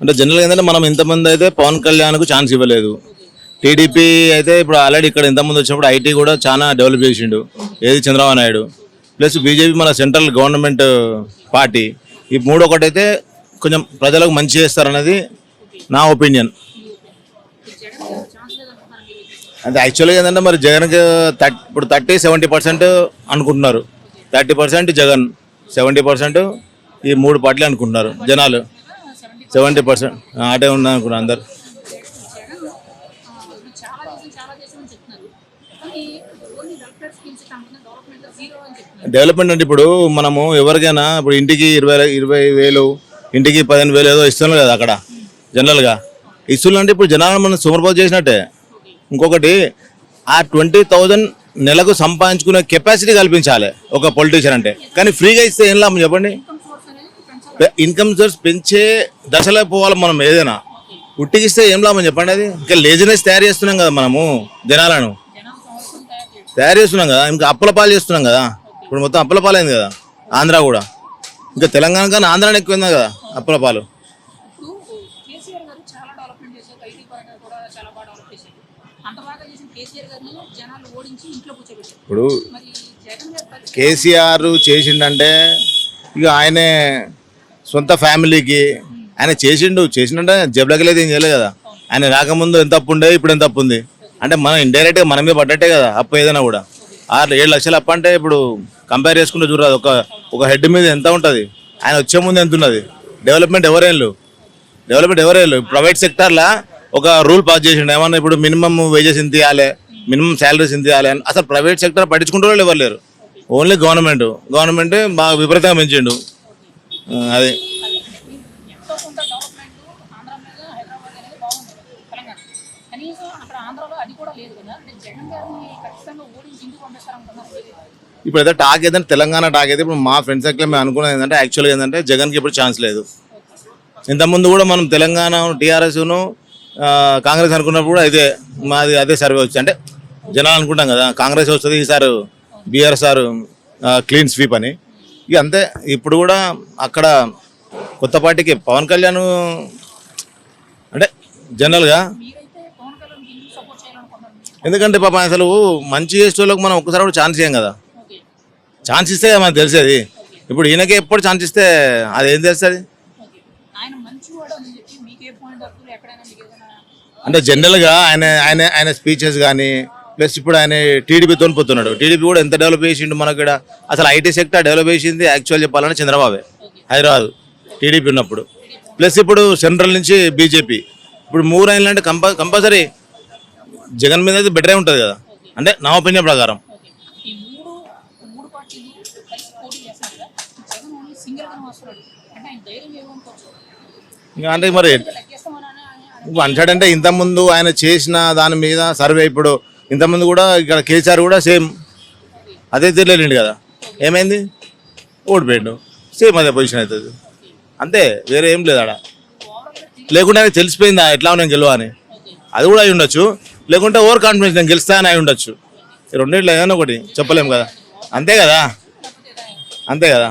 అంటే జనరల్గా ఏంటంటే మనం ఇంతమంది అయితే పవన్ కళ్యాణ్కు ఛాన్స్ ఇవ్వలేదు. టీడీపీ అయితే ఇప్పుడు ఆల్రెడీ ఇక్కడ ఇంతమంది వచ్చినప్పుడు ఐటీ కూడా చాలా డెవలప్ చేసిండు. ఏది చంద్రబాబు నాయుడు. ప్లస్ బీజేపీ మన సెంట్రల్ గవర్నమెంట్ పార్టీ. ఈ మూడు ఒకటైతే కొంచెం ప్రజలకు మంచి చేస్తారనేది నా ఒపీనియన్ అంటే యాక్చువల్గా ఏంటంటే మరి జగన్కి థర్టీ ఇప్పుడు థర్టీ సెవెంటీ పర్సెంట్ అనుకుంటున్నారు. Thirty percent Jagan seventy percent ఈ మూడు పార్టీలు అనుకుంటున్నారు జనాలు. సెవెంటీ పర్సెంట్ ఆటే ఉన్నాను అనుకున్నారు అందరు. డెవలప్మెంట్ అంటే ఇప్పుడు మనము ఎవరికైనా ఇప్పుడు ఇంటికి ఇరవై ఇరవై వేలు ఇంటికి పదిహేను వేలు ఏదో ఇస్తున్నారు కదా అక్కడ జనరల్గా. ఇస్తున్నారంటే ఇప్పుడు జనాలను మనం సూపర్పోజ్ చేసినట్టే. ఇంకొకటి ఆ ట్వంటీ థౌజండ్ నెలకు సంపాదించుకునే కెపాసిటీ కల్పించాలి ఒక పొలిటీషియన్ అంటే. కానీ ఫ్రీగా ఇస్తే ఏం లాభం చెప్పండి? ఇన్కమ్ సోర్స్ పెంచే దశలో పోవాలి మనం ఏదైనా. ఉట్టికిస్తే ఏం లాభం చెప్పండి అది? ఇంకా లేజినెస్ తయారు చేస్తున్నాం కదా మనము జనాలను. తయారు చేస్తున్నాం కదా ఇంకా అప్పుల పాలు చేస్తున్నాం కదా. ఇప్పుడు మొత్తం అప్పుల పాలైంది కదా ఆంధ్ర కూడా. ఇంకా తెలంగాణ కానీ ఆంధ్రానే ఎక్కువైందా కదా అప్పుల పాలు. ఇప్పుడు కేసీఆర్ చేసిండంటే ఇక ఆయనే సొంత ఫ్యామిలీకి ఆయన చేసిండు చేసిండంటే జబ్బులకి లేదు ఏం చేయలేదు కదా. ఆయన రాకముందు ఎంత అప్పు ఉండే ఇప్పుడు ఎంత అప్పు ఉంది? అంటే మనం ఇండైరెక్ట్గా మన మీద పడ్డట్టే కదా అప్పు ఏదైనా కూడా. ఆరు ఏడు లక్షలు అప్పు అంటే ఇప్పుడు కంపేర్ చేసుకుంటే చూడరాదు ఒక ఒక హెడ్ మీద ఎంత ఉంటుంది? ఆయన వచ్చే ముందు ఎంత ఉన్నది? డెవలప్మెంట్ ఎవరేళ్ళు? డెవలప్మెంట్ ఎవరేళ్ళు? ప్రైవేట్ సెక్టార్లో ఒక రూల్ పాస్ చేసిండు. ఏమన్నా ఇప్పుడు మినిమం వేజెస్ ఇంత ఇవ్వాలి మినిమం శాలరీస్ ఇంత ఇవ్వాలి అని అసలు ప్రైవేట్ సెక్టర్ పట్టించుకుంటే వాళ్ళు ఎవరు లేరు? ఓన్లీ గవర్నమెంట్ గవర్నమెంట్ బాగా విపరీతంగా పెంచిండు. అది. ఇప్పుడు ఏదో టాక్ ఏదంటే తెలంగాణ టాక్ అయితే ఇప్పుడు మా ఫ్రెండ్స్ సర్కిల్ మేము అనుకున్నది ఏంటంటే యాక్చువల్గా ఏంటంటే జగన్కి ఇప్పుడు ఛాన్స్ లేదు. ఇంతకుముందు కూడా మనం తెలంగాణ టీఆర్ఎస్ను కాంగ్రెస్ అనుకున్నప్పుడు కూడా ఇదే మాది అదే సర్వే వచ్చింది అంటే జనాలు అనుకుంటాం కదా కాంగ్రెస్ వస్తుంది ఈసారి బీఆర్ సార్ క్లీన్ స్వీప్ అని. ఇక అంతే. ఇప్పుడు కూడా అక్కడ కొత్త పార్టీకి పవన్ కళ్యాణ్ అంటే జనరల్గా ఎందుకంటే పాపం అసలు మంచి చేసేవాళ్ళకు మనం ఒక్కసారి కూడా ఛాన్స్ ఇవ్వం కదా. ఛాన్స్ ఇస్తే మనకు తెలిసేది ఇప్పుడు ఈయనకి ఎప్పుడు ఛాన్స్ ఇస్తే అది ఏం తెలుస్తుంది? అంటే జనరల్గా ఆయన ఆయన ఆయన స్పీచెస్ కానీ ప్లస్ ఇప్పుడు ఆయన టీడీపీతో పోతున్నాడు టీడీపీ కూడా ఎంత డెవలప్ చేసిండు మనకు ఇక్కడ అసలు ఐటీ సెక్టర్ డెవలప్ చేసింది యాక్చువల్ చెప్పాలంటే చంద్రబాబే. హైదరాబాద్ టీడీపీ ఉన్నప్పుడు. ప్లస్ ఇప్పుడు సెంట్రల్ నుంచి బీజేపీ. ఇప్పుడు మూడు అయిన అంటే కంప కంపల్సరీ జగన్ మీద అయితే బెటరే ఉంటుంది కదా. అంటే నా ఒపీనియన్ ప్రకారం. అంటే ఇంకా అంటే మరి అంటాడంటే ఇంతకుముందు ఆయన చేసిన దాని మీద సర్వే ఇప్పుడు ఇంతమంది కూడా ఇక్కడ కేసీఆర్ కూడా సేమ్ అదే తిరలేండి కదా. ఏమైంది? ఓడిపోయాడు. సేమ్ అదే పొజిషన్ అవుతుంది. అంతే వేరే ఏం లేదు ఆడ. లేకుంటే తెలిసిపోయిందా ఎట్లా నేను గెలవ అని అది కూడా అయి ఉండొచ్చు. లేకుంటే ఓవర్ కాన్ఫిడెన్స్ నేను గెలుస్తా అని అయి ఉండొచ్చు. రెండింటిలో ఏదైనా ఒకటి చెప్పలేము కదా. అంతే కదా? అంతే కదా?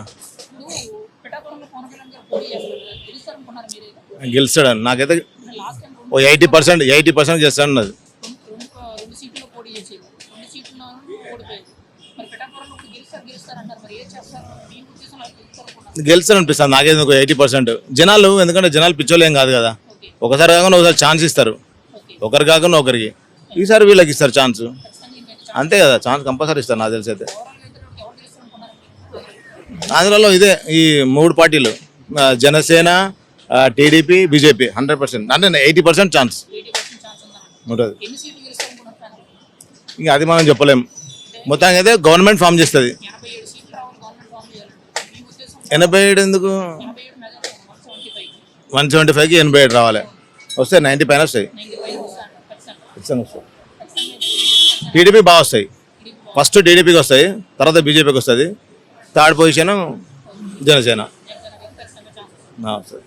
గెలుస్తాడు నాకైతే ఓ ఎయిటీ పర్సెంట్ ఎయిటీ పర్సెంట్ చేస్తాను అన్నది. చేసేది రెండు సీట్లలో ఓడిపోయేది గెలుస్తారు అనిపిస్తుంది. నాకేది ఒక ఎయిటీ పర్సెంట్. జనాలు ఎందుకంటే జనాలు పిచ్చోళ్ళు ఏం కాదు. కదా ఒకసారి కాకుండా ఒకసారి ఛాన్స్ ఇస్తారు. ఒకరు కాకుండా ఒకరికి. ఈసారి వీళ్ళకి ఇస్తారు ఛాన్స్. అంతే కదా. ఛాన్స్ కంపల్సరీ ఇస్తారు నాకు తెలిసి అయితే? ఆంధ్రాలో ఇదే ఈ మూడు పార్టీలు. Janasena TDP BJP. Hundred percent. అంటే ఎయిటీ పర్సెంట్ ఛాన్స్. ఉంటుంది. ఇంకా అది మనం చెప్పలేం. మొత్తానికి అయితే గవర్నమెంట్ ఫామ్ చేస్తుంది. ఎనభై ఏడు ఎందుకు? వన్ సెవెంటీ ఫైవ్కి ఎనభై ఏడు రావాలి. వస్తే నైంటీ పైన వస్తాయి. ఖచ్చితంగా వస్తాయి టీడీపీ బాగా వస్తాయి. ఫస్ట్ టీడీపీకి వస్తాయి తర్వాత బీజేపీకి వస్తుంది థర్డ్ పొజిషన్ జనసేన. వస్తుంది